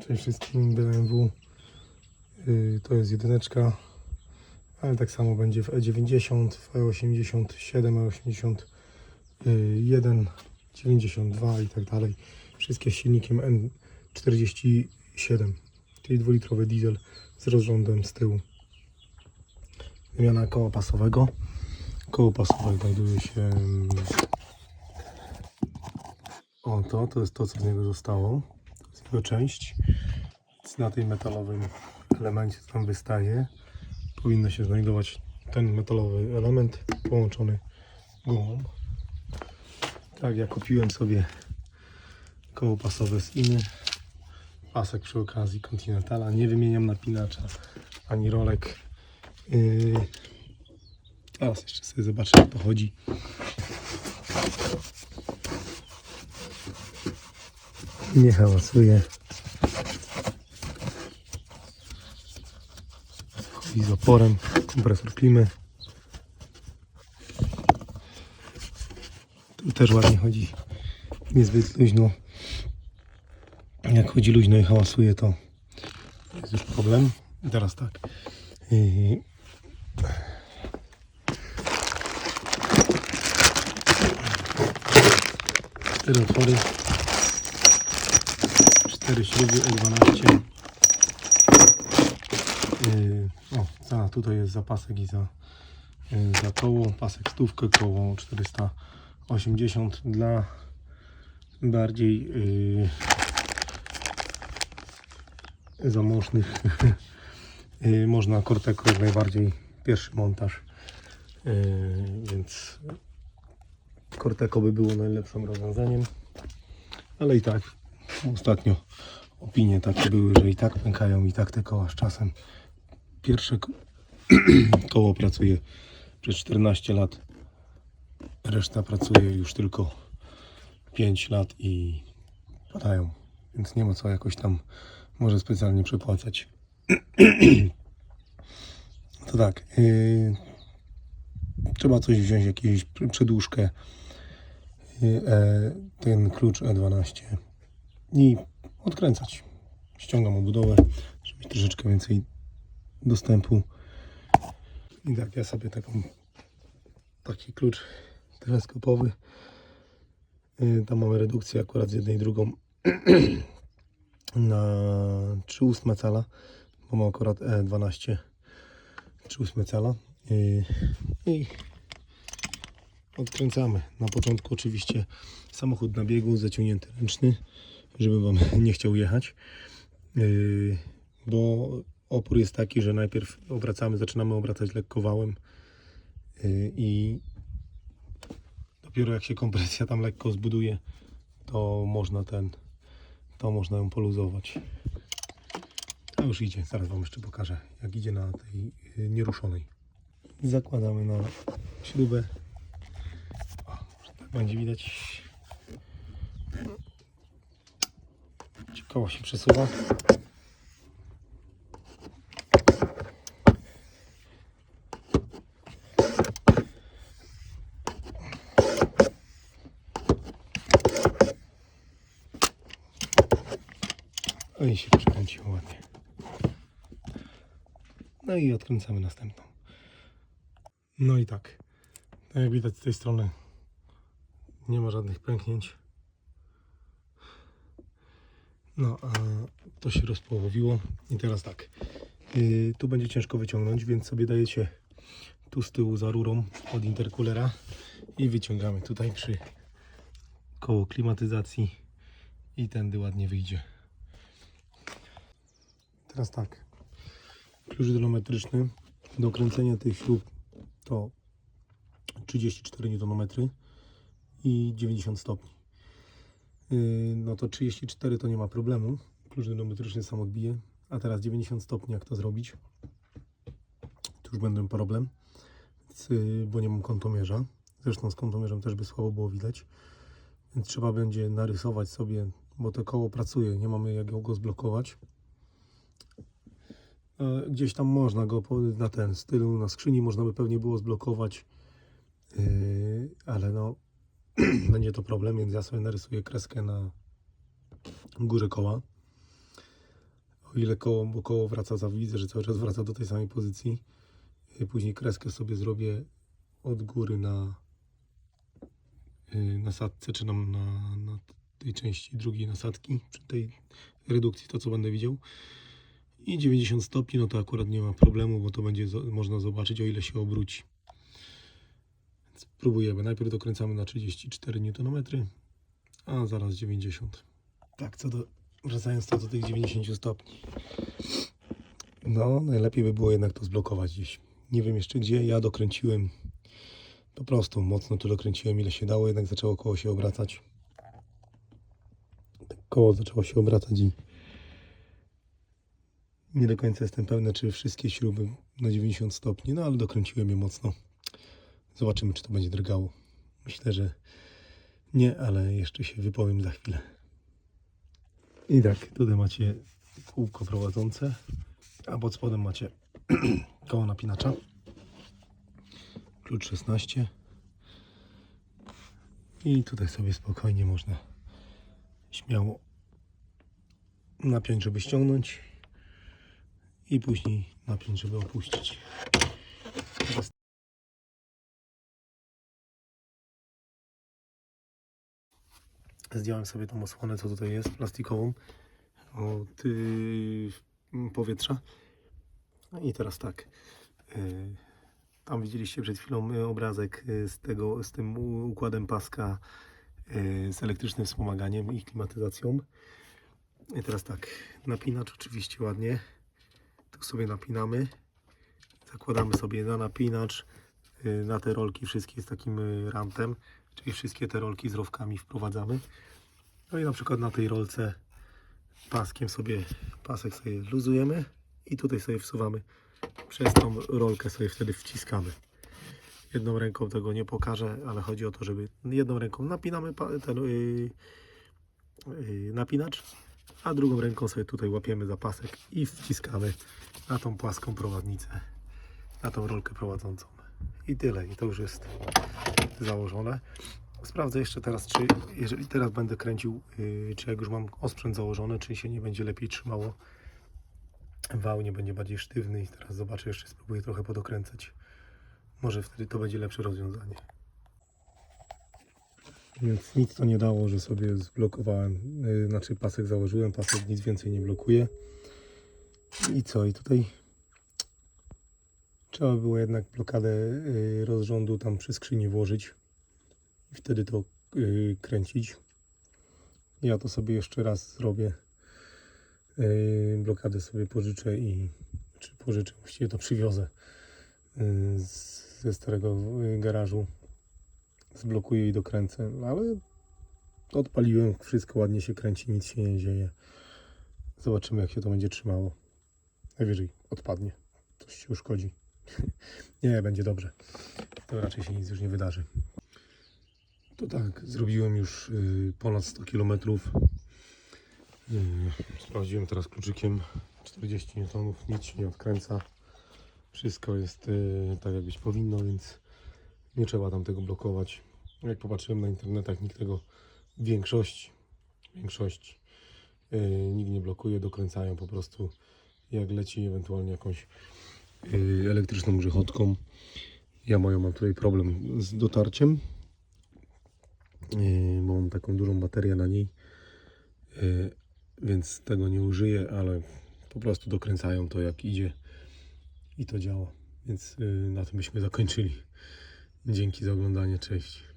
Cześć wszystkim, BMW. Yy, to jest jedyneczka, ale tak samo będzie w E90, w E87, E81, 92 i tak dalej. Wszystkie z silnikiem N47, czyli dwulitrowy diesel z rozrządem z tyłu. Wymiana koła pasowego. Koło pasowe znajduje się mm, o to, to jest to co z niego zostało. Jego część. Więc na tym metalowym elemencie co tam wystaje powinno się znajdować ten metalowy element połączony gumą. Tak, ja kupiłem sobie koło pasowe z Iny. Pasek przy okazji Continentala. Nie wymieniam napinacza ani rolek. Yy, Teraz jeszcze sobie zobaczę jak to chodzi. Nie hałasuje. Chodzi z oporem, kompresor klimy. Tu też ładnie chodzi. Niezbyt luźno. Jak chodzi luźno i hałasuje, to jest już problem. I teraz tak. Yy, Cztery otwory. Cztery śruby E12. Yy, o, za, tutaj jest zapasek i za, yy, za koło. Pasek stówkę, koło 480 dla bardziej yy, zamożnych. yy, można Corteco jak najbardziej pierwszy montaż. Yy, więc Corteco by było najlepszym rozwiązaniem. Ale i tak ostatnio opinie takie były, że i tak pękają i tak te koła z czasem. Pierwsze ko- koło pracuje przez 14 lat. Reszta pracuje już tylko 5 lat i padają. Więc nie ma co jakoś tam może specjalnie przepłacać. To tak. Yy, trzeba coś wziąć, pr- przedłużkę. Yy, e, ten klucz E12 i odkręcać. Ściągam obudowę, żeby mieć troszeczkę więcej dostępu. I tak, ja sobie taką, taki klucz teleskopowy. Yy, Tam mamy redukcję akurat z jednej i drugą na 3,8 cala, bo mam akurat E12 3,8 cala. Yy, I odkręcamy. Na początku oczywiście samochód na biegu, zaciągnięty ręczny, żeby Wam nie chciał jechać. Yy, bo opór jest taki, że najpierw obracamy, zaczynamy obracać lekko wałem yy, i dopiero jak się kompresja tam lekko zbuduje, to można ten, to można ją poluzować. A już idzie, zaraz Wam jeszcze pokażę, jak idzie na tej yy, nieruszonej. Zakładamy na śrubę. O, tak będzie widać. Koło się przesuwa. No i się przekręciło ładnie. No i odkręcamy następną. No i tak. Tak jak widać z tej strony nie ma żadnych pęknięć. No a to się rozpołowiło. I teraz tak. Yy, tu będzie ciężko wyciągnąć, więc sobie dajecie tu z tyłu za rurą od interkulera i wyciągamy tutaj przy koło klimatyzacji i tędy ładnie wyjdzie. Teraz tak. Klucz do kręcenia tych śrub to 34 Nm i 90 stopni. Yy, No to 34 to nie ma problemu. Klucz dynometryczny sam odbije. A teraz 90 stopni, jak to zrobić? To już będę problem, yy, bo nie mam kątomierza. Zresztą z kątomierzem też by słabo było widać. Więc trzeba będzie narysować sobie, bo to koło pracuje, nie mamy jak go zblokować. E, Gdzieś tam można go na ten stylu, na skrzyni można by pewnie było zblokować, Yy, ale no będzie to problem, więc ja sobie narysuję kreskę na górze koła. o ile koło, bo koło wraca za, widzę, że cały czas wraca do tej samej pozycji. Y, Później kreskę sobie zrobię od góry na y, nasadce, czy nam na, na tej części drugiej nasadki, przy tej redukcji, to co będę widział. I 90 stopni, no to akurat nie ma problemu, bo to będzie można zobaczyć, o ile się obróci. Więc próbujemy. Najpierw dokręcamy na 34 Nm, a zaraz 90. Tak, co do, wracając to do tych 90 stopni. No, najlepiej by było jednak to zblokować gdzieś. Nie wiem jeszcze gdzie. Ja dokręciłem po prostu mocno tu dokręciłem ile się dało, jednak zaczęło koło się obracać. Tak Koło zaczęło się obracać i nie do końca jestem pewny, czy wszystkie śruby na 90 stopni, no ale dokręciłem je mocno. Zobaczymy, czy to będzie drgało. Myślę, że nie, ale jeszcze się wypowiem za chwilę. I tak, tutaj macie kółko prowadzące, a pod spodem macie koło napinacza. Klucz 16. I tutaj sobie spokojnie można śmiało napiąć, żeby ściągnąć i później napiąć, żeby opuścić. Zdjąłem sobie tą osłonę, co tutaj jest, plastikową od yy, powietrza. No I teraz tak. Yy, tam widzieliście przed chwilą yy, obrazek yy, z, tego, z tym układem paska yy, z elektrycznym wspomaganiem i klimatyzacją. I teraz tak, napinacz oczywiście ładnie. Tu sobie napinamy. Zakładamy sobie na napinacz, na te rolki wszystkie z takim yy, rantem, czyli wszystkie te rolki z rowkami wprowadzamy. No i na przykład na tej rolce paskiem sobie, pasek sobie luzujemy i tutaj sobie wsuwamy przez tą rolkę sobie wtedy wciskamy. Jedną ręką tego nie pokażę, ale chodzi o to, żeby jedną ręką napinamy ten yy, yy, napinacz, a drugą ręką sobie tutaj łapiemy za pasek i wciskamy na tą płaską prowadnicę, na tą rolkę prowadzącą. I tyle, i to już jest założone. Sprawdzę jeszcze teraz, czy jeżeli teraz będę kręcił, yy, czy jak już mam osprzęt założony, czy się nie będzie lepiej trzymało. Wał nie będzie bardziej sztywny i teraz zobaczę, jeszcze spróbuję trochę podokręcać. Może wtedy to będzie lepsze rozwiązanie. Więc nic to nie dało, że sobie zblokowałem, yy, znaczy pasek założyłem, pasek nic więcej nie blokuje. I co? I tutaj trzeba było jednak blokadę yy, rozrządu tam przy skrzyni włożyć i wtedy to yy, kręcić. Ja to sobie jeszcze raz zrobię. Yy, blokadę sobie pożyczę i czy pożyczę, właściwie to przywiozę ze starego garażu. Zblokuję i dokręcę, ale odpaliłem, wszystko ładnie się kręci, nic się nie dzieje. Zobaczymy jak się to będzie trzymało. Najwyżej odpadnie, coś się uszkodzi. nie, będzie dobrze. To raczej się nic już nie wydarzy. To tak, zrobiłem już y, ponad 100 km. Sprawdziłem teraz kluczykiem 40 N, nic się nie odkręca. Wszystko jest y, tak jak być powinno, więc nie trzeba tam tego blokować. Jak popatrzyłem na internetach, nikt tego w większości, większości y, nikt nie blokuje, dokręcają po prostu jak leci ewentualnie jakąś y, elektryczną grzechotką. Ja moją mam tutaj problem z dotarciem. Yy, bo mam taką dużą baterię na niej, yy, więc tego nie użyję, ale po prostu dokręcają to jak idzie i to działa. Więc na tym byśmy zakończyli. Dzięki za oglądanie, cześć.